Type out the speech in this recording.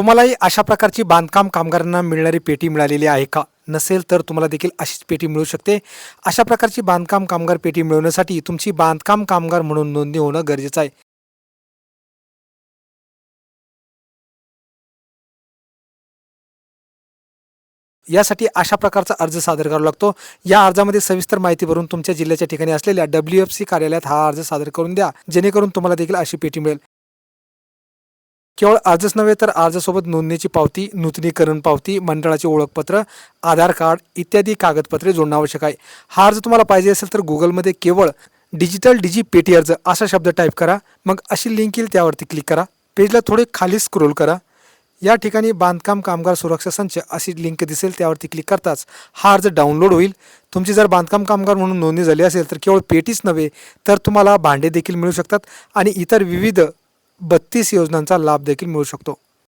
तुम्हालाही अशा प्रकारची बांधकाम कामगारांना मिळणारी पेटी मिळालेली आहे का? नसेल तर तुम्हाला देखील अशीच पेटी मिळू शकते. अशा प्रकारची बांधकाम कामगार पेटी मिळवण्यासाठी तुमची बांधकाम कामगार म्हणून नोंदणी होणं गरजेचं आहे. यासाठी अशा प्रकारचा अर्ज सादर करावा लागतो. या अर्जामध्ये सविस्तर माहिती भरून तुमच्या जिल्ह्याच्या ठिकाणी असलेल्या डब्ल्यू एफ सी कार्यालयात हा अर्ज सादर करून द्या. जेणेकरून तुम्हाला देखील अशी पेटी मिळेल. केवळ अर्जच नव्हे तर अर्जासोबत नोंदणीची पावती नूतनीकरण पावती मंडळाचे ओळखपत्र आधार कार्ड इत्यादी कागदपत्रे जोडणं आवश्यक आहे. हा अर्ज तुम्हाला पाहिजे असेल तर गुगलमध्ये केवळ डिजिटल डिजी पेटी अर्ज असा शब्द टाईप करा. मग अशी लिंक येईल त्यावरती क्लिक करा. पेजला थोडे खाली स्क्रोल करा. या ठिकाणी बांधकाम कामगार सुरक्षा संच अशी लिंक दिसेल त्यावरती क्लिक करताच हा अर्ज डाउनलोड होईल. तुमची जर बांधकाम कामगार म्हणून नोंदणी झाली असेल तर केवळ पेटीच नव्हे तर तुम्हाला भांडे देखील मिळू शकतात आणि इतर विविध बत्तीस योजनांचा लाभ देखील मिळू शकतो.